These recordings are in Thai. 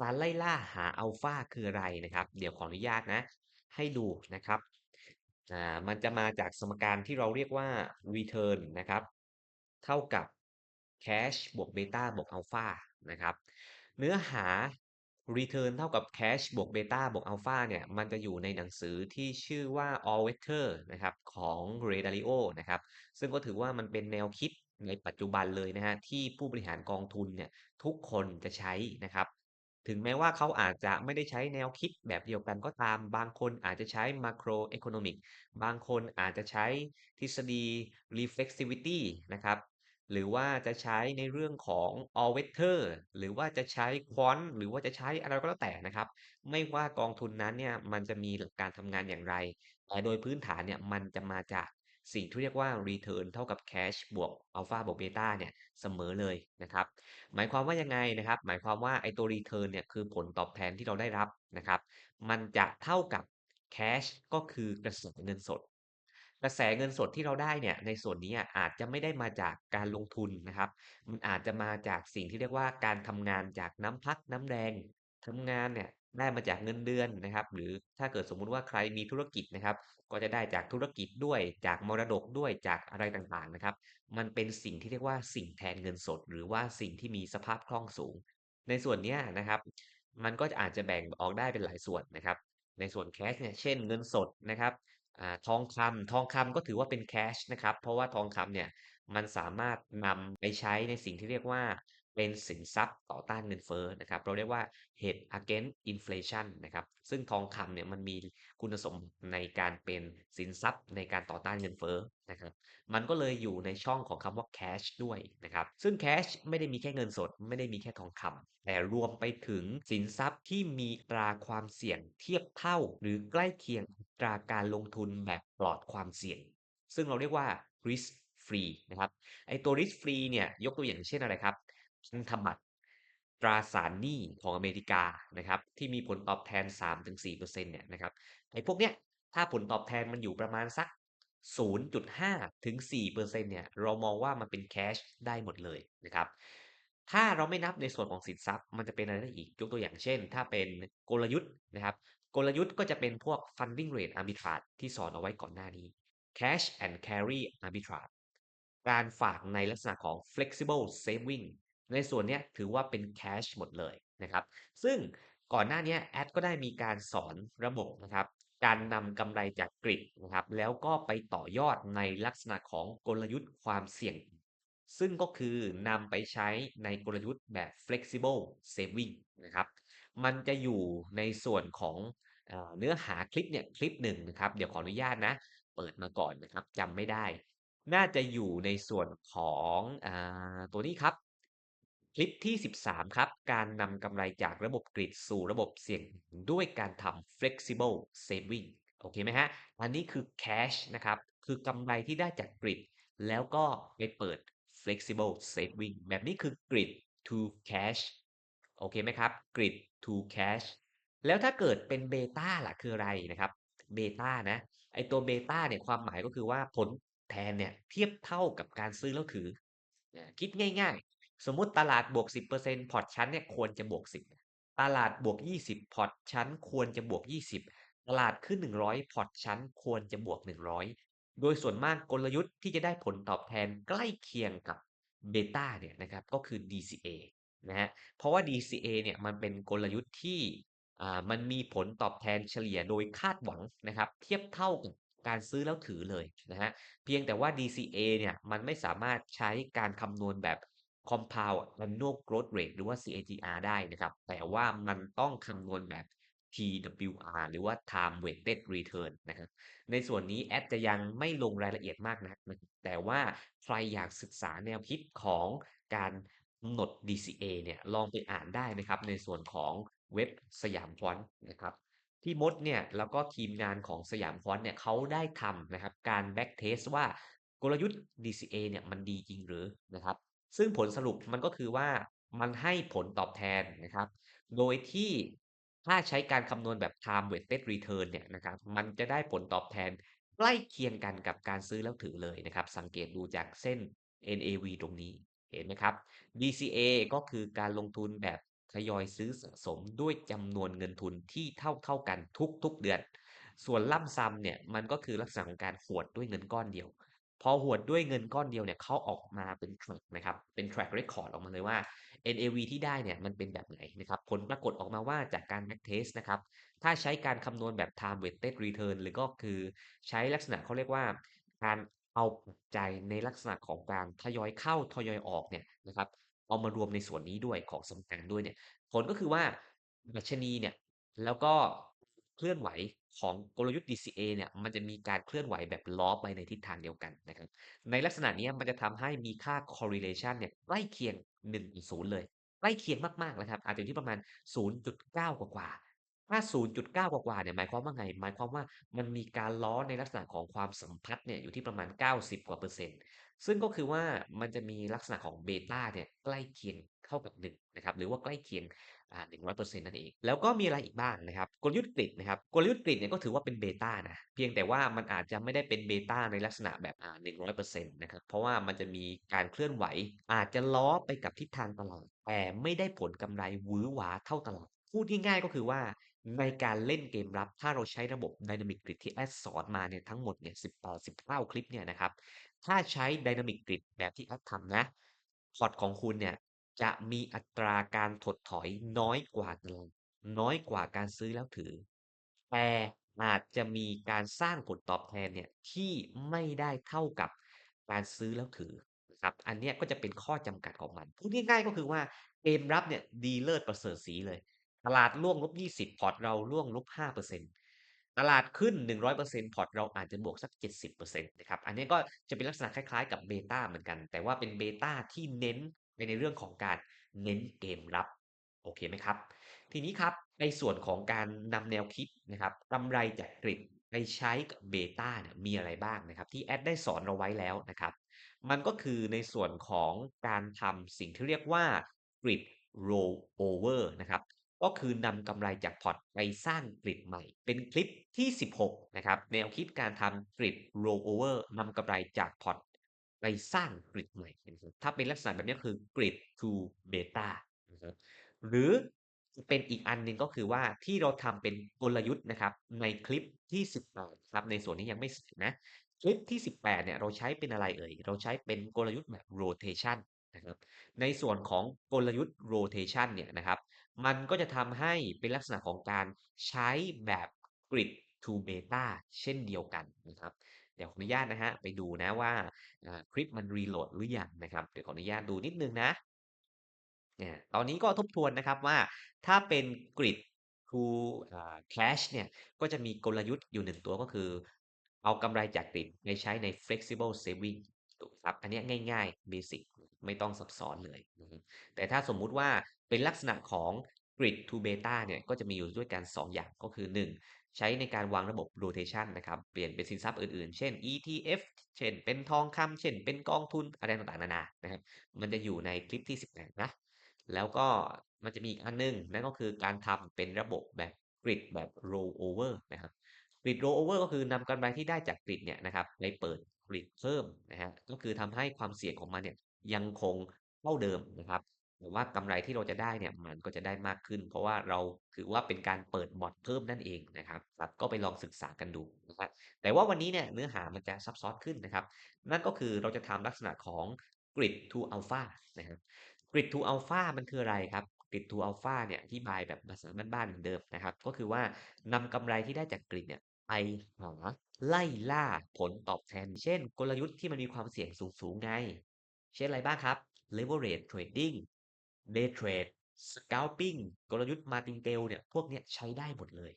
การไล่ล่าหาอัลฟาคืออะไรนะครับ เดี๋ยวขออนุญาตนะ ให้ดูนะครับอ่ามันจะมาจากสมการที่เราเรียกว่า return นะครับ เท่ากับ cash บวกเบต้าบวกอัลฟานะครับ เนื้อหา return เท่ากับ cash บวกเบต้าบวกอัลฟาเนี่ย มันจะอยู่ในหนังสือที่ชื่อว่า all weather นะครับ ของ r a Dalio นะครับ ซึ่งก็ถือว่ามันเป็นแนวคิดในปัจจุบันเลยนะครับที่ผู้บริหารกองทุนเนี่ย ทุกคนจะใช้นะครับ ถึงแม้ว่าเขาอาจจะไม่ได้ใช้แนวคิดแบบเดียวกันก็ตาม บางคนอาจจะใช้ macroeconomic บางคนอาจจะใช้ทฤษฎี reflexivity นะครับ หรือว่าจะใช้ในเรื่องของ all weather หรือว่าจะใช้ quant หรือว่าจะใช้อะไรก็แล้วแต่นะครับ ไม่ว่ากองทุนนั้นเนี่ยมันจะมีหลักการทำงานอย่างไร แต่โดยพื้นฐานเนี่ยมันจะมาจาก สิ่งที่เรียกว่า return เท่ากับ cash บวกอัลฟาบวกเบต้าเนี่ยเสมอเลยนะครับ หมายความว่ายังไงนะครับ หมายความว่าไอ้ตัว return เนี่ยคือผลตอบแทนที่เราได้รับนะครับ มันจะเท่ากับ cash ก็คือกระแสเงินสด กระแสเงินสดที่เราได้เนี่ยในส่วนนี้อะอาจจะไม่ได้มาจากการลงทุนนะครับ มันอาจจะมาจากสิ่งที่เรียกว่าการทำงานจากน้ำพักน้ำแรงทำงานเนี่ยได้มาจากเงินเดือนนะครับ หรือถ้าเกิดสมมุติว่าใครมีธุรกิจนะครับ ก็จะได้จากธุรกิจด้วยจากมรดกด้วยจากอะไรต่างๆนะครับ มันเป็นสิ่งที่เรียกว่าสิ่งแทนเงินสด หรือว่าสิ่งที่มีสภาพคล่องสูง ในส่วนเนี้ยนะครับ มันก็อาจจะแบ่งออกได้เป็นหลายส่วนนะครับ ในส่วน cash เนี่ยเช่นเงินสดนะครับอ่าทองคำทองคำก็ถือว่าเป็น cash นะครับ เพราะว่าทองคำเนี่ยมันสามารถนำไปใช้ในสิ่งที่เรียกว่า เป็นสินทรัพย์ต่อต้านเงินเฟ้อนะครับ เราเรียกว่า hedge against inflation นะครับ ซึ่งทองคำเนี่ยมันมีคุณสมบัติในการเป็นสินทรัพย์ในการต่อต้านเงินเฟ้อนะครับ มันก็เลยอยู่ในช่องของคำว่า cash ด้วยนะครับ ซึ่ง cash ไม่ได้มีแค่เงินสด ไม่ได้มีแค่ทองคำแต่รวมไปถึงสินทรัพย์ที่มีอัตราความเสี่ยงเทียบเท่า หรือใกล้เคียงอัตราการลงทุนแบบปลอดความเสี่ยง ซึ่งเราเรียกว่า risk free นะครับไอ้ตัว risk free เนี่ยยกตัวอย่างเช่นอะไรครับ พันธบัตรตราสารหนี้ของอเมริกานะครับที่มีผลตอบแทน 3-4%เปอร์เซ็นต์เนี่ยนะครับไอ้พวกเนี้ยถ้าผลตอบแทนมันอยู่ประมาณสัก 0.5-4%เปอร์เซ็นต์เนี่ยเรามองว่ามันเป็น cash ได้หมดเลยนะครับถ้าเราไม่นับในส่วนของสินทรัพย์ มันจะเป็นอะไรได้อีกยกตัวอย่างเช่น ถ้าเป็นกลยุทธ์นะครับกลยุทธ์ก็จะเป็นพวก funding rate arbitrage ที่สอนเอาไว้ก่อนหน้านี้ cash and carry arbitrage การฝากในลักษณะของ flexible saving ในส่วนนี้ถือว่าเป็น cash หมดเลยนะครับ ซึ่งก่อนหน้านี้แอดก็ได้มีการสอนระบบนะครับ การนำกำไรจากกริดนะครับ แล้วก็ไปต่อยอดในลักษณะของกลยุทธ์ความเสี่ยง ซึ่งก็คือนำไปใช้ในกลยุทธ์แบบ flexible saving นะครับ มันจะอยู่ในส่วนของเนื้อหาคลิปเนี่ยคลิปหนึ่งนะครับ เดี๋ยวขออนุญาตนะ เปิดมาก่อนนะครับจำไม่ได้ น่าจะอยู่ในส่วนของอตัวนี้ครับ คลิปที่ 13 ครับ การนำกำไรจากระบบกริดสู่ระบบเสี่ยงด้วยการทำ flexible saving โอเคไหมครับอันนี้คือ cash นะครับ คือกำไรที่ได้จากกริดแล้วก็ไปเปิด flexible saving แบบนี้คือกริด to cash โอเคไหมครับกริด to cash แล้วถ้าเกิดเป็นเบต้าล่ะคืออะไรนะครับเบต้านะ ไอตัวเบต้าเนี่ยความหมายก็คือว่าผลแทนเนี่ยเทียบเท่ากับการซื้อแล้วถือ คิดง่าย สมมุติตลาดบวก 10%พอร์ตฉันเนี่ยควรจะบวก 10 ตลาดบวก 20 พอร์ตฉันควรจะบวก 20 ตลาดขึ้น 100 พอร์ตฉันควรจะบวก 100 โดยส่วนมากกลยุทธ์ที่จะได้ผลตอบแทนใกล้เคียงกับเบต้าเนี่ยนะครับก็คือ DCA นะครับเพราะว่า DCA เนี่ยมันเป็นกลยุทธ์ที่อ่ามันมีผลตอบแทนเฉลี่ยโดยคาดหวังนะครับ เทียบเท่ากับการซื้อแล้วถือเลยนะครับเพียงแต่ว่า DCA เนี่ยมันไม่สามารถใช้การคำนวณแบบ compound annual growth rate หรือว่า CAGR ได้นะครับ แต่ว่ามันต้องคำนวณแบบ TWR หรือว่า time weighted return นะครับในส่วนนี้แอดจะยังไม่ลงรายละเอียดมากนักนะครับแต่ว่าใครอยากศึกษาแนวคิดของการกำหนด DCA เนี่ยลองไปอ่านได้นะครับ ในส่วนของเว็บสยาม Quant นะครับพี่มดเนี่ยแล้วก็ทีมงานของสยาม Quant เนี่ยเขาได้ทำนะครับการ back test ว่ากลยุทธ์ DCA เนี่ยมันดีจริงหรือนะครับ ซึ่งผลสรุปมันก็คือว่า มันให้ผลตอบแทนนะครับ โดยที่ถ้าใช้การคำนวณแบบ time weighted return เนี่ยนะครับ มันจะได้ผลตอบแทนใกล้เคียงกันกับการซื้อแล้วถือเลยนะครับ สังเกตดูจากเส้น NAV ตรงนี้เห็นไหมครับ DCA ก็คือการลงทุนแบบทยอยซื้อสะสมด้วยจำนวนเงินทุนที่เท่าๆกันทุกๆเดือน ส่วนล่ำซ้ำเนี่ยมันก็คือลักษณะของการหวดด้วยเงินก้อนเดียว พอหวดด้วยเงินก้อนเดียวเนี่ยเขาออกมาเป็น track นะครับเป็น track record ออกมาเลยว่า NAV ที่ได้เนี่ยมันเป็นแบบไหนนะครับผลปรากฏออกมาว่าจากการ back test นะครับถ้าใช้การคำนวณแบบ time weighted return หรือก็คือใช้ลักษณะเขาเรียกว่าการเอาปัจจัยในลักษณะของการทยอยเข้าทยอยออกเนี่ยนะครับเอามารวมในส่วนนี้ด้วยของสมการด้วยเนี่ยผลก็คือว่าดัชนีเนี่ยแล้วก็ เคลื่อนไหวของกลยุทธ์ DCA เนี่ยมันจะมีการเคลื่อนไหวแบบล้อไปในทิศทางเดียวกันนะครับในลักษณะนี้มันจะทำให้มีค่า correlation เนี่ยใกล้เคียง1 0เลยใกล้เคียงมากๆนะครับ อาจจะอยู่ที่ประมาณ 0.9 กว่าๆถ้า 0.9 กว่าๆเนี่ยหมายความว่าไง หมายความว่ามันมีการล้อในลักษณะของความสัมพัทธ์เนี่ยอยู่ที่ประมาณ 90 กว่าเปอร์เซ็นต์ ซึ่งก็คือว่ามันจะมีลักษณะของเบต้าเนี่ยใกล้เคียงเข้ากับ1นะครับหรือว่าใกล้เคียงอ่า100%นั่นเอง แล้วก็มีอะไรอีกบ้างนะครับกลยุทธ์กริดนะครับกลยุทธ์กริดเนี่ยก็ถือว่าเป็นเบต้านะเพียงแต่ว่ามันอาจจะไม่ได้เป็นเบต้าในลักษณะแบบอ่า100%นต์นะครับเพราะว่ามันจะมีการเคลื่อนไหว อาจจะล้อไปกับทิศทางตลาดแต่ไม่ได้ผลกำไรหวือหวาเท่าตลาด พูดง่ายๆก็คือว่าในการเล่นเกมรับ ถ้าเราใช้ระบบ Dynamic Grid ที่แอดสอนมาเนี่ยทั้งหมดเนี่ย10 19คลิปเนี่ยนะครับ ถ้าใช้ Dynamic Grid แบบที่แอดทำนะพอร์ตของคุณเนี่ยจะมีอัตราการถดถอยน้อยกว่าตลาดน้อยกว่าการซื้อแล้วถือ แต่อาจจะมีการสร้างผลตอบแทนเนี่ยที่ไม่ได้เท่ากับการซื้อแล้วถือนะครับอันเนี้ยก็จะเป็นข้อจำกัดของมันพูดง่ายๆก็คือว่าเกมรับเนี่ยดีเลิศประเสริฐศรีเลย ตลาดร่วงลบ20พอร์ตเราร่วงลบ5%ตลาดขึ้น 100%พอร์ตเราอาจจะบวกสัก 70%นะครับอันนี้ก็จะเป็นลักษณะคล้ายๆ กับเบต้าเหมือนกัน แต่ว่าเป็นเบต้าที่เน้นไปในเรื่องของการเน้นเกมรับโอเคไหมครับ ทีนี้ครับในส่วนของการนำแนวคิดนะครับกำไรจากกริดไปใช้กับเบต้าเนี่ยมีอะไรบ้างนะครับ ที่แอดได้สอนเราไว้แล้วนะครับ มันก็คือในส่วนของการทำสิ่งที่เรียกว่า grid roll over นะครับ ก็คือนำกำไรจากพอร์ตไปสร้างกริดใหม่ เป็นคลิปที่ 16 นะครับ แนวคิดการทำกริด roll over นำกำไรจากพอร์ตไปสร้างกริดใหม่ ถ้าเป็นลักษณะแบบนี้คือ grid to beta นะครับหรือเป็นอีกอันหนึ่งก็คือว่าที่เราทำเป็นกลยุทธ์นะครับในคลิปที่ 18ครับในส่วนนี้ยังไม่เสร็จนะ คลิปที่ 18เนี่ยเราใช้เป็นอะไรเอ่ย เราใช้เป็นกลยุทธ์แบบ rotation นะครับในส่วนของกลยุทธ์ rotation เนี่ยนะครับ มันก็จะทำให้เป็นลักษณะของการใช้แบบ grid to beta เช่นเดียวกันนะครับเดี๋ยวขออนุญาตนะฮะไปดูนะว่าคลิปมันรีโหลดหรือยังนะครับเดี๋ยวขออนุญาตดูนิดนึงนะเนี่ยตอนนี้ก็ทบทวนนะครับว่าถ้าเป็น grid to อ่า cash เนี่ยก็จะมีกลยุทธ์อยู่1ตัวก็คือ เอากำไรจาก grid ไปใช้ใน flexible saving ถูกไหมครับอันนี้ง่ายๆเบสิกไม่ต้องซับซ้อนเลย แต่ถ้าสมมุติว่า เป็นลักษณะของ grid to beta เนี่ยก็จะมีอยู่ด้วยกัน 2 อย่างก็คือ 1 ใช้ในการวางระบบ rotation นะครับ เปลี่ยนเป็นสินทรัพย์อื่นๆ เช่น ETF เช่น เป็นทองคำเช่น เป็นกองทุนอะไรต่างๆ นานานะครับ มันจะอยู่ในคลิปที่18นะแล้วก็มันจะมีอีกอันหนึ่งนั่นก็คือการทำเป็นระบบแบบ grid แบบ roll over นะครับ grid roll over ก็คือนำกำไรที่ได้จาก grid เนี่ยนะครับไปเปิด grid เพิ่มนะฮะก็คือทำให้ความเสี่ยงของมันเนี่ยยังคงเท่าเดิมนะครับ แต่ว่ากำไรที่เราจะได้เนี่ยมันก็จะได้มากขึ้น เพราะว่าเราถือว่าเป็นการเปิดบอร์ดเพิ่มนั่นเองนะครับครับก็ไปลองศึกษากันดูนะครับแต่ว่าวันนี้เนี่ยเนื้อหามันจะซับซ้อนขึ้นนะครับ นั่นก็คือเราจะทำลักษณะของ grid to alpha นะครับ grid to alpha มันคืออะไรครับ grid to alpha เนี่ยอธิบายแบบภาษาบ้านๆเหมือนเดิมนะครับ ก็คือว่านำกำไรที่ได้จาก grid เนี่ยไปหาไล่ล่าผลตอบแทน เช่น กลยุทธ์ที่มันมีความเสี่ยงสูงๆไง เช่นอะไรบ้างครับ leverage trading day trade scalping กลยุทธ์ martingale เนี่ยพวกเนี้ยใช้ได้หมดเลย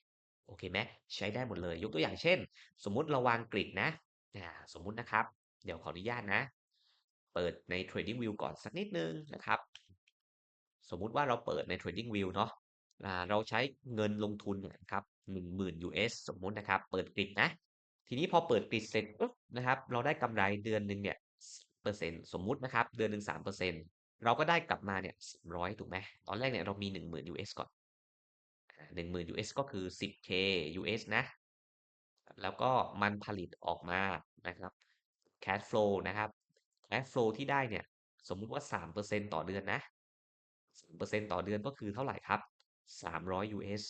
โอเคไหมใช้ได้หมดเลย ยกตัวอย่างเช่น สมมุติเราวางกริดนะสมมุตินะครับ เดี๋ยวขออนุญาตนะ เปิดใน Trading View ก่อนสักนิดนึงนะครับ สมมุติว่าเราเปิดใน Trading View เนาะเราใช้เงินลงทุนนี่ยครับ10,000 US สมมุตินะครับ เปิดกริดนะ ทีนี้พอเปิดกริดเสร็จปุ๊บนะครับ เราได้กำไรเดือนหนึ่งเนี่ยเปอร์เซ็นต์สมมุตินะครับ เดือนหนึ่ง3%เปอร์เซ็นต เราก็ได้กลับมาเนี่ย300ถูกไหมตอนแรกเนี่ยเรามี10,000 US ก่อนอ่า10,000 US ก็คือ 10K US นะ แล้วก็มันผลิตออกมานะครับ cash flow นะครับ cash flow ที่ได้เนี่ย สมมุติว่า3%ต่อเดือนนะ3%ต่อเดือนก็คือเท่าไหร่ครับ300 US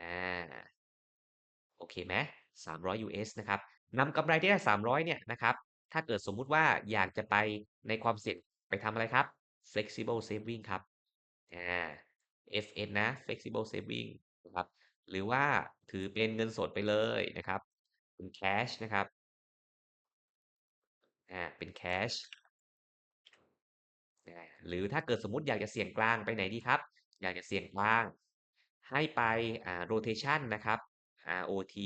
อาโอเคไหม300 US นะครับนำกำไรที่ได้300เนี่ยนะครับ ถ้าเกิดสมมุติว่าอยากจะไปในความเสี่ยงไปทำอะไรครับ flexible saving ครับอา FN นะ flexible saving นะครับ หรือว่าถือเป็นเงินสดไปเลยนะครับ เป็น cash นะครับอาเป็น cash หรือถ้าเกิดสมมติอยากจะเสี่ยงกลางไปไหนดีครับ อยากจะเสี่ยงกลาง ให้ไปอ่า rotation นะครับ ROT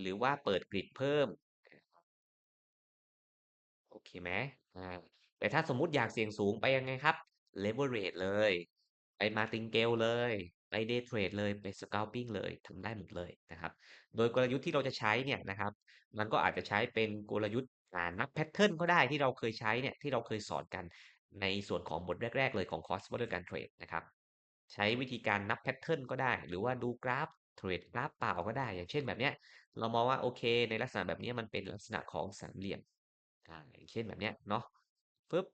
หรือว่าเปิดกริดเพิ่ม เคไหมอาแต่ถ้าสมมุติอยากเสี่ยงสูงไปยังไงครับ leverage เลย ไป martingale เลย ไป day trade เลย ไป scalping เลยทำได้หมดเลยนะครับ โดยกลยุทธ์ที่เราจะใช้เนี่ยนะครับ มันก็อาจจะใช้เป็นกลยุทธ์อ่านับแพตเทิร์นก็ได้ที่เราเคยใช้เนี่ยที่เราเคยสอนกันในส่วนของบทแรก ๆ เลยของคอร์ส Modern การเทรดนะครับใช้วิธีการนับแพตเทิร์นก็ได้ หรือว่าดูกราฟเทรดกราฟเปล่าก็ได้ อย่างเช่นแบบเนี้ยเรามองว่าโอเค ในลักษณะแบบนี้มันเป็นลักษณะของสามเหลี่ยม อ่า อย่างเช่นแบบเนี้ยเนาะปึ๊บ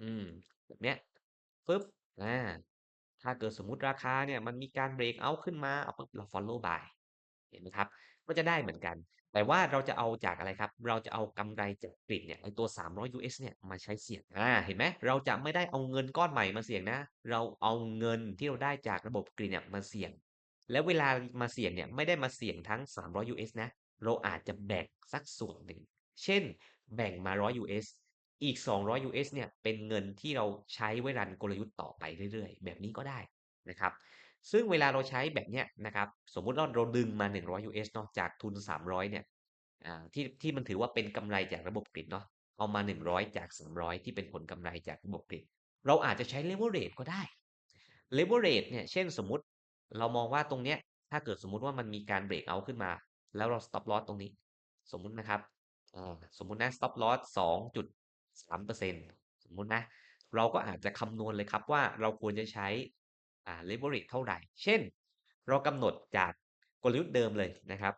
อืม แบบเนี้ยปึ๊บอา ถ้าเกิดสมมุติราคาเนี่ยมันมีการเบรกเอาขึ้นมาเอา ปุ๊บ เรา follow buy เห็นไหมครับ ก็จะได้เหมือนกัน แต่ว่าเราจะเอาจากอะไรครับ เราจะเอากำไรจากกริดเนี่ย ไอ้ตัว 300 US เนี่ย มาใช้เสี่ยง อา เห็นไหม เราจะไม่ได้เอาเงินก้อนใหม่มาเสี่ยงนะ เราเอาเงินที่เราได้จากระบบกริดเนี่ยมาเสี่ยง แล้วเวลามาเสี่ยงเนี่ย ไม่ได้มาเสี่ยงทั้ง 300 US นะ เราอาจจะแบ่งสักส่วนหนึ่ง เช่นแบ่งมา 100 US อีก 200 US เนี่ยเป็นเงินที่เราใช้ไว้รันกลยุทธ์ต่อไปเรื่อยๆ แบบนี้ก็ได้นะครับ ซึ่งเวลาเราใช้แบบเนี้ยนะครับ สมมุติว่าเราดึงมา 100 US เนาะจากทุน 300 เนี่ยที่ที่มันถือว่าเป็นกำไรจากระบบกริดเนาะเอามา 100 จาก 300 ที่เป็นผลกำไรจากระบบกริดเราอาจจะใช้ leverage ก็ได้ leverage เนี่ยเช่นสมมุติเรามองว่าตรงเนี้ยถ้าเกิดสมมุติว่ามันมีการเบรกเอาขึ้นมา แล้วเรา stop loss ตรงนี้ สมมุตินะครับ สมมุตินะ stop loss 2.3%สมมุตินะ เราก็อาจจะคำนวณเลยครับว่าเราควรจะใช้ leverage เท่าไหร่ เช่น เรากำหนดจากกลยุทธ์เดิมเลยนะครับ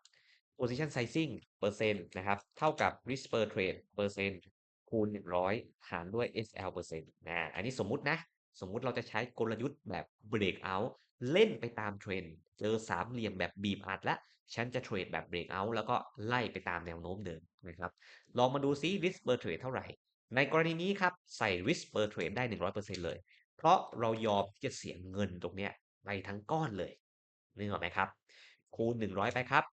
position sizing เปอร์เซ็นต์นะครับ เท่ากับ risk per trade เปอร์เซ็นต์คูณ100 หารด้วย SL เปอร์เซ็นต์นะ อันนี้สมมุตินะ สมมุติเราจะใช้กลยุทธ์แบบ break out เล่นไปตามเทรนด์เจอสามเหลี่ยมแบบบีบอัดแล้วฉันจะเทรดแบบ break out แล้วก็ไล่ไปตามแนวโน้มเดิมนะครับ ลองมาดูซิ risk per trade เท่าไหร่ ในกรณีนี้ครับ ใส่ risk per trade ได้ 100%เลย เพราะเรายอมที่จะเสียเงินตรงเนี้ยไปทั้งก้อนเลยนึกออกไหมครับ คูณ 100 ไปครับ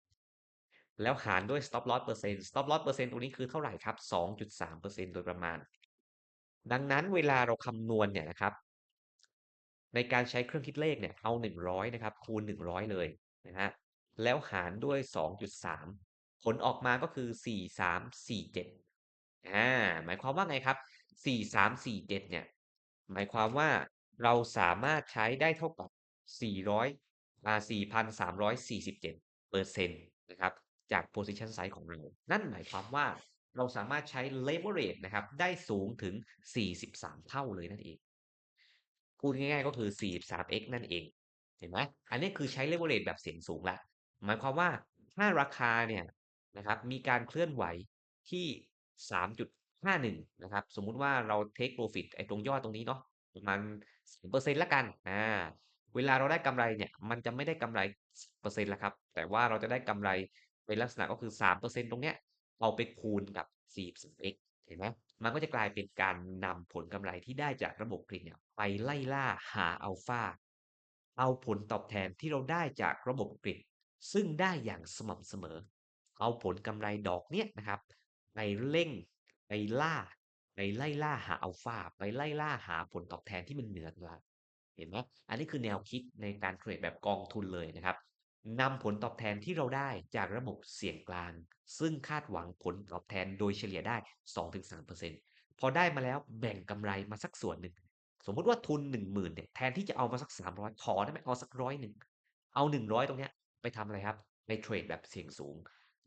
แล้วหารด้วย stop loss เปอร์เซ็นต์ stop loss เปอร์เซ็นต์ตรงนี้คือเท่าไหร่ครับ 2.3%โดยประมาณ ดังนั้นเวลาเราคำนวณเนี่ยนะครับ ในการใช้เครื่องคิดเลขเนี่ยเอา 100 นะครับ คูณ 100 เลยนะฮะแล้วหารด้วย 2.3 ผลออกมาก็คือ 4347อ่าหมายความว่าไงครับ 4347 เนี่ย หมายความว่าเราสามารถใช้ได้เท่ากับ 400อ่า4,347เปอร์เซ็นต์นะครับจาก position size ของเรา นั่นหมายความว่าเราสามารถใช้ leverage นะครับ ได้สูงถึง 43 เท่าเลยนั่นเอง พูดง่ายๆก็คือ 43x นั่นเอง เห็นไหมอันนี้คือใช้ leverage แบบเสียงสูงล้วหมายความว่าถ้าราคาเนี่ยนะครับมีการเคลื่อนไหวที่ 3.51 นะครับ สมมุติว่าเรา take profit ไอ้ตรงยอดตรงนี้เนาะประมาณ3%ล้วกันอาเวลาเราได้กำไรเนี่ย มันจะไม่ได้กำไรเปอร์เซ็นต์ล้วครับ แต่ว่าเราจะได้กำไรเป็นลักษณะก็คือ 3%ตรงเนี้ยเอาไปคูณกับ 43x เห็นไหมมันก็จะกลายเป็นการนำผลกำไรที่ได้จากระบบกริดเนี่ยไปไล่ล่าหาอัลฟาเอาผลตอบแทนที่เราได้จากระบบกริดซึ่งได้อย่างสม่ำเสมอ เอาผลกำไรดอกเนี้ยนะครับไปเร่งไปล่าไปไล่ล่าหาอัลฟาไปไล่ล่าหาผลตอบแทนที่มันเหนือกว่าเห็นไหมอันนี้คือแนวคิดในการเทรดแบบกองทุนเลยนะครับ นำผลตอบแทนที่เราได้จากระบบเสี่ยงกลาง ซึ่งคาดหวังผลตอบแทนโดยเฉลี่ยได้ 2-3%พอได้มาแล้วแบ่งกำไรมาสักส่วนหนึ่ง สมมติว่าทุน 10,000เนี่ยแทนที่จะเอามาสัก 300 ขอได้ไหมเอาสักร้อยหนึ่ง เอา 100 ตรงเนี้ยไปทำอะไรครับ ไปเทรดแบบเสี่ยงสูง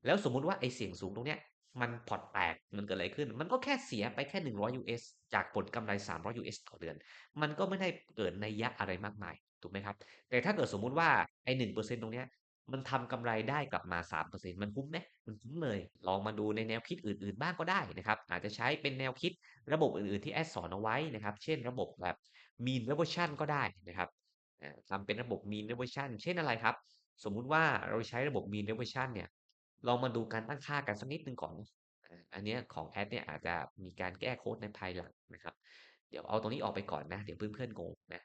แล้วสมมุติว่าไอ้เสี่ยงสูงตรงเนี้ยมันพอร์ตแตกมันเกิดอะไรขึ้น มันก็แค่เสียไปแค่ 100 US จากผลกำไร 300 US ต่อเดือน มันก็ไม่ได้เกิดในยะอะไรมากมาย ถูกไหมครับ แต่ถ้าเกิดสมมุติว่าไอ้1%ตรงเนี้ยมันทำกำไรได้กลับมา 3%มันคุ้มไหมมันคุ้มเลย ลองมาดูในแนวคิดอื่น ๆ บ้างก็ได้นะครับ อาจจะใช้เป็นแนวคิดระบบอื่น ๆ ที่แอดสอนเอาไว้นะครับ เช่นระบบแบบ mean reversion ก็ได้นะครับอ่าทำเป็นระบบ mean reversion เช่นอะไรครับ สมมุติว่าเราใช้ระบบ mean reversion เนี่ย ลองมาดูการตั้งค่ากันสักนิดหนึ่งก่อน อันเนี้ยของแอดเนี่ยอาจจะมีการแก้โค้ดในภายหลังนะครับ เดี๋ยวเอาตรงนี้ออกไปก่อนนะ เดี๋ยวเพื่อนๆงงนะ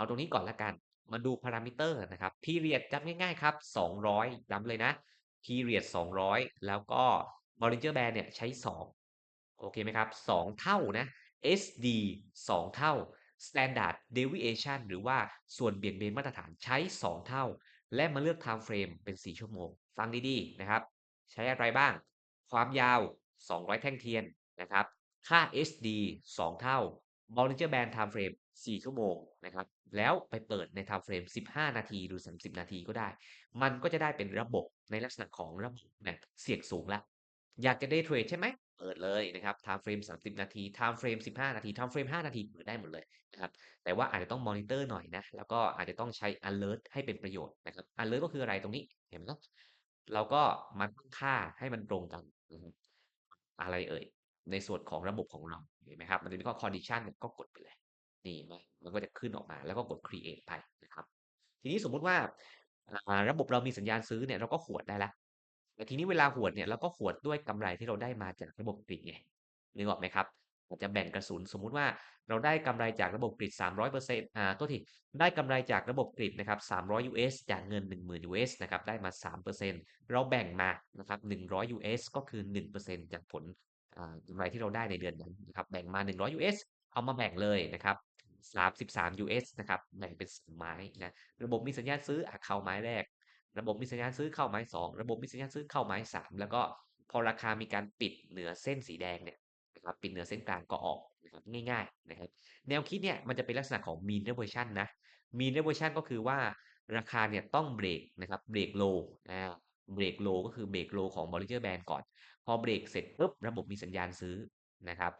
เอาตรงนี้ก่อนล้วกัน มาดู parameter นะครับ period จำง่ายๆครับ 200ย้ำเลยนะ period 200 แล้วก็ Bollinger Band เนี่ยใช้ 2 โอเคไหมครับ 2 เท่านะ SD 2 เท่า standard deviation หรือว่าส่วนเบี่ยงเบนมาตรฐานใช้ 2 เท่า และมาเลือก time frame เป็น 4 ชั่วโมง ฟังดีๆนะครับ ใช้อะไรบ้าง ความยาว 200 แท่งเทียนนะครับ ค่า SD 2 เท่า Bollinger Band time frame 4 ชั่วโมงนะครับ แล้วไปเปิดใน time frame 15 นาทีหรือ 30 นาทีก็ได้ มันก็จะได้เป็นระบบในลักษณะของระบบแบบเสี่ยงสูงแล้ว อยากจะ Day Trade ใช่ไหม เปิดเลยนะครับ time frame 30 นาที time frame 15 นาที time frame 5นาทีเปิดได้หมดเลยนะครับแต่ว่าอาจจะต้องมอนิเตอร์หน่อยนะ แล้วก็อาจจะต้องใช้อะเลิร์ให้เป็นประโยชน์นะครับอะเลิร์ก็คืออะไรตรงนี้เห็นเนาะเราก็มาตั้งค่าให้มันตรงกันอะไรเอ่ยในส่วนของระบบของเราเห็นไหมครับ มันจะมีข้อ condition ก็กดไปเลย นี่ไหมมันก็จะขึ้นออกมาแล้วก็กด create ไปนะครับ ทีนี้สมมุติว่าระบบเรามีสัญญาณซื้อเนี่ยเราก็หวดได้ล้วแต่ทีนี้เวลาหวดเนี่ยเราก็หวดด้วยกำไรที่เราได้มาจากระบบกริดไงนึกออกไหมครับอาจจะแบ่งกระสุนสมมุติว่าเราได้กำไรจากระบบกริด300%อ่าโทษทีได้กำไรจากระบบกริดนะครับ300 US จากเงิน 10,000 US นะครับได้มา 3%เราแบ่งมานะครับ100 US ก็คือ 1%จากผลอ่ากำไรที่เราได้ในเดือนนั้นนะครับแบ่งมา 100 US เอามาแบ่งเลยนะครับ 33 US นะครับแบ่งเป็น2ไม้นะระบบมีสัญญาณซื้ออเข้าไม้แรก ระบบมีสัญญาณซื้อเข้าไม้ 2 ระบบมีสัญญาณซื้อเข้าไม้ 3 แล้วก็พอราคามีการปิดเหนือเส้นสีแดงเนี่ยนะครับปิดเหนือเส้นกลางก็ออกนะครับง่ายๆนะครับแนวคิดเนี่ยมันจะเป็นลักษณะของ mean reversion นะ mean reversion ก็คือว่าราคาเนี่ยต้องเบรกนะครับเบรกโลอาเบรกโลก็คือเบรกโลของ Bollinger Band ก่อน พอเบรกเสร็จปุ๊บระบบมีสัญญาณซื้อนะครับ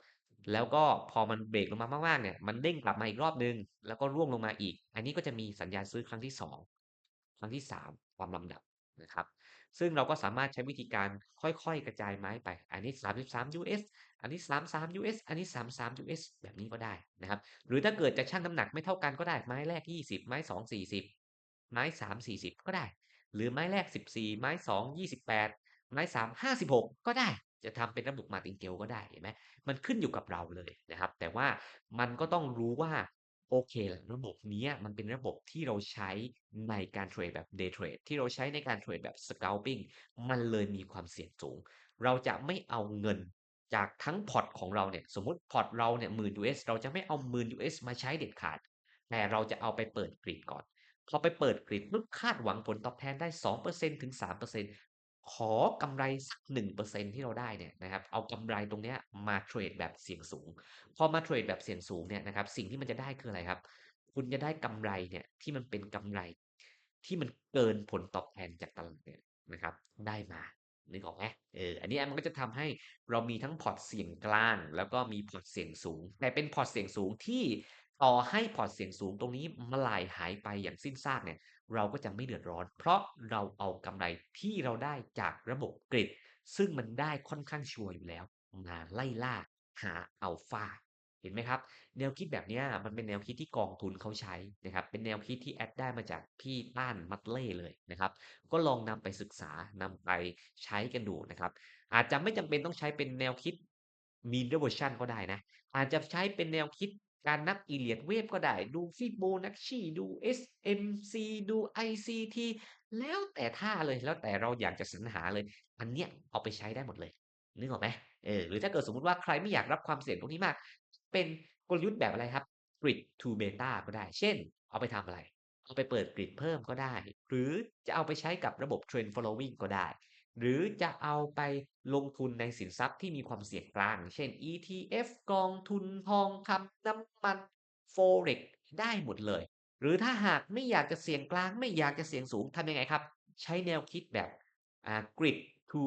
แล้วก็พอมันเบรกลงมามากๆเนี่ย มันเด้งกลับมาอีกรอบหนึ่งแล้วก็ร่วงลงมาอีก อันนี้ก็จะมีสัญญาณซื้อครั้งที่ 2 ครั้งที่3ตามลำดับนะครับ ซึ่งเราก็สามารถใช้วิธีการค่อยๆ กระจายไม้ไป อันนี้ 33 US อันนี้ 33 US อันนี้ 33 US แบบนี้ก็ได้นะครับ หรือถ้าเกิดจะชั่งน้ำหนักไม่เท่ากันก็ได้ ไม้แรก 20 ไม้ 2 40 ไม้ 3 40 ก็ได้ หรือไม้แรก 14 ไม้ 2 28 ไม้ 3 56 ก็ได้ จะทำเป็นระบบ Martingale ก็ได้เห็นไหมมันขึ้นอยู่กับเราเลยนะครับ แต่ว่ามันก็ต้องรู้ว่าโอเคแหละระบบนี้มันเป็นระบบที่เราใช้ในการเทรดแบบ Day Trade ที่เราใช้ในการเทรดแบบ Scalping มันเลยมีความเสี่ยงสูง เราจะไม่เอาเงินจากทั้งพอร์ตของเราเนี่ย สมมติพอร์ตเราเนี่ย10,000 US เราจะไม่เอา10,000 US มาใช้เด็ดขาด แต่เราจะเอาไปเปิดกริดก่อนพอไปเปิดกริดปุ๊บคาดหวังผลตอบแทนได้ 2%ถึง 3% ขอกำไรสัก1%ที่เราได้เนี่ยนะครับเอากำไรตรงเนี้ยมาเทรดแบบเสี่ยงสูง พอมาเทรดแบบเสี่ยงสูงเนี่ยนะครับสิ่งที่มันจะได้คืออะไรครับ คุณจะได้กำไรเนี่ยที่มันเป็นกำไรที่มันเกินผลตอบแทนจากตลาดเนี่ยนะครับ ได้มานึกออกไหมเออ อันนี้มันก็จะทำให้เรามีทั้งพอร์ตเสี่ยงกลาง แล้วก็มีพอร์ตเสี่ยงสูง แต่เป็นพอร์ตเสี่ยงสูงที่ต่อให้พอร์ตเสี่ยงสูงตรงนี้มาลายหายไปอย่างสิ้นซากเนี่ย เราก็จะไม่เดือดร้อน เพราะเราเอากำไรที่เราได้จากระบบกริดซึ่งมันได้ค่อนข้างชัวร์อยู่แล้วมาไล่ล่าหาอัลฟาเห็นไหมครับ แนวคิดแบบนี้มันเป็นแนวคิดที่กองทุนเขาใช้นะครับ เป็นแนวคิดที่แอดได้มาจากพี่ต้าน Matley เลยนะครับ ก็ลองนำไปศึกษานำไปใช้กันดูนะครับ อาจจะไม่จำเป็นต้องใช้เป็นแนวคิด mean reversion ก็ได้นะ อาจจะใช้เป็นแนวคิด การนับ Elliott Wave ก็ได้ ดู Fibonacci ดู SMC ดู ICT แล้วแต่ท่าเลยแล้วแต่เราอยากจะสรรหาเลย อันเนี้ยเอาไปใช้ได้หมดเลยนึกออกไหมเออหรือถ้าเกิดสมมติว่าใครไม่อยากรับความเสี่ยงตรงนี้มาก เป็นกลยุทธ์แบบอะไรครับ Grid to Beta ก็ได้ เช่น เอาไปทำอะไร เอาไปเปิดกริดเพิ่มก็ได้ หรือจะเอาไปใช้กับระบบ Trend Following ก็ได้ หรือจะเอาไปลงทุนในสินทรัพย์ที่มีความเสี่ยงกลาง เช่น ETF กองทุนทองคำน้ำมัน Forex ได้หมดเลย หรือถ้าหากไม่อยากจะเสี่ยงกลาง ไม่อยากจะเสี่ยงสูงทำยังไงครับ ใช้แนวคิดแบบ Grid to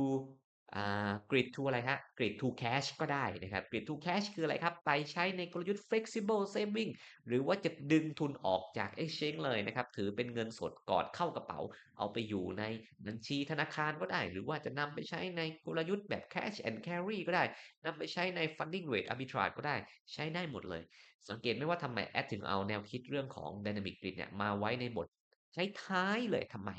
อ่า grid to อะไรครับ grid to cash ก็ได้นะครับ grid to cash คืออะไรครับ ไปใช้ในกลยุทธ์ flexible saving หรือว่าจะดึงทุนออกจาก exchange เลยนะครับ ถือเป็นเงินสดก่อนเข้ากระเป๋า เอาไปอยู่ในบัญชีธนาคารก็ได้ หรือว่าจะนำไปใช้ในกลยุทธ์แบบ cash and carry ก็ได้นำไปใช้ใน funding rate arbitrage ก็ได้ใช้ได้หมดเลย สังเกตไหมว่าทำไมแอดถึงเอาแนวคิดเรื่องของ dynamic grid เนี่ยมาไว้ในบทใช้ท้ายเลยทำไม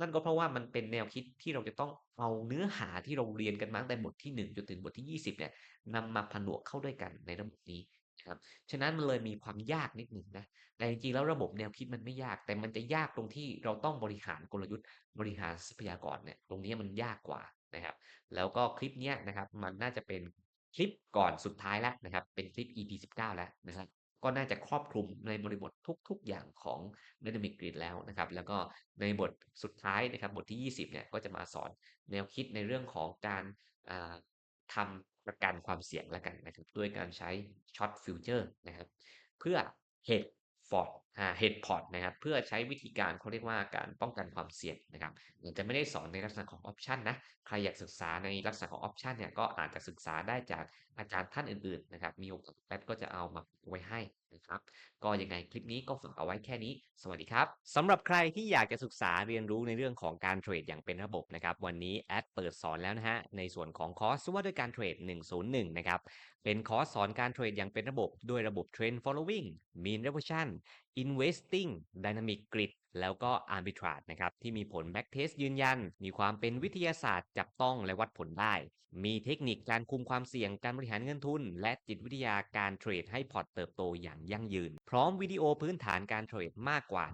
นั่นก็เพราะว่ามันเป็นแนวคิดที่เราจะต้อง เอาเนื้อหาที่เราเรียนกันมาตั้งแต่บทที่ 1 จนถึงบทที่ 20เนี่ยนำมาผนวกเข้าด้วยกันในระบบนี้นะครับฉะนั้นมันเลยมีความยากนิดหนึ่งนะแต่จริงๆแล้วระบบแนวคิดมันไม่ยาก แต่มันจะยากตรงที่เราต้องบริหารกลยุทธ์บริหารทรัพยากรเนี่ยตรงนี้มันยากกว่านะครับ แล้วก็คลิปเนี้ยนะครับมันน่าจะเป็นคลิปก่อนสุดท้ายแล้วนะครับ เป็นคลิป EP 19 แล้วนะครับ ก็น่าจะครอบคลุมในบริบททุก ๆ อย่างของ Dynamic Grid แล้วนะครับ แล้วก็ในบทสุดท้ายนะครับบทที่ 20เนี่ยก็จะมาสอนแนวคิดในเรื่องของการทำประกันความเสี่ยงแล้วกันนะครับด้วยการใช้ช็อตฟิวเจอร์นะครับ เพื่อ Hedge Fort อ่า Hedge Port นะครับเพื่อใช้วิธีการเขาเรียกว่าการป้องกันความเสี่ยงนะครับเราจะไม่ได้สอนในลักษณะของ Option นะใครอยากศึกษาในลักษณะของ Option เนี่ยก็อาจจะศึกษาได้จากอาจารย์ท่านอื่นๆนะครับมีโอกาสแอดก็จะเอามาไว้ให้นะครับก็ยังไงคลิปนี้ก็ฝากเอาไว้แค่นี้ สวัสดีครับสำหรับใครที่อยากจะศึกษาเรียนรู้ในเรื่องของการเทรดอย่างเป็นระบบนะครับวันนี้แอดเปิดสอนแล้วนะฮะในส่วนของคอร์สว่าด้วยการเทรด 101 นะครับเป็นคอร์สสอนการเทรดอย่างเป็นระบบด้วยระบบ Trend Following Mean Reversion Investing Dynamic Grid แล้วก็ Arbitrage นะครับที่มีผล Backtest ยืนยัน มีความเป็นวิทยาศาสตร์จับต้องและวัดผลได้ มีเทคนิคการคุมความเสี่ยงการบริหารเงินทุน และจิตวิทยาการเทรดให้พอร์ตเติบโตอย่างยั่งยืน พร้อมวิดีโอพื้นฐานการเทรดมากกว่า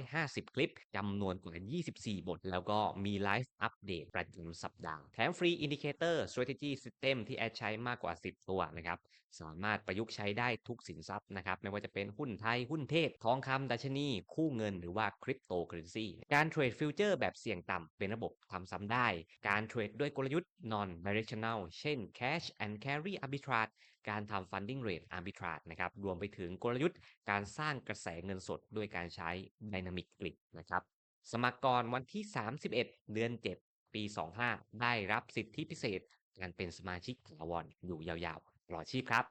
150 คลิปจำนวนกว่า24 บท แล้วก็มีไลฟ์อัปเดตประจำสัปดาห์ แถมฟรีอินดิเคเตอร์ strategy system ที่แอดใช้มากกว่า 10 ตัวนะครับสามารถประยุกต์ใช้ได้ทุกสินทรัพย์นะครับไม่ว่าจะเป็นหุ้นไทยหุ้นเทศทองคำดัชนี คู่เงินหรือว่าริปโตเคอเรนซีการเทรดฟิวเจอร์แบบเสี่ยงต่ำเป็นระบบทำซ้ำได้ การเทรดด้วยกลยุทธ์ non directional เช่น cash and carry arbitrage การทำ funding rate arbitrage นะครับรวมไปถึงกลยุทธ์การสร้างกระแสเงินสดด้วยการใช้ dynamic grid นะครับสมัครก่อนวันที่ 31 เดือน 7 ปี 25 ได้รับสิทธิพิเศษการเป็นสมาชิกถาวรอยู่ยาวๆตลอดชีพครับ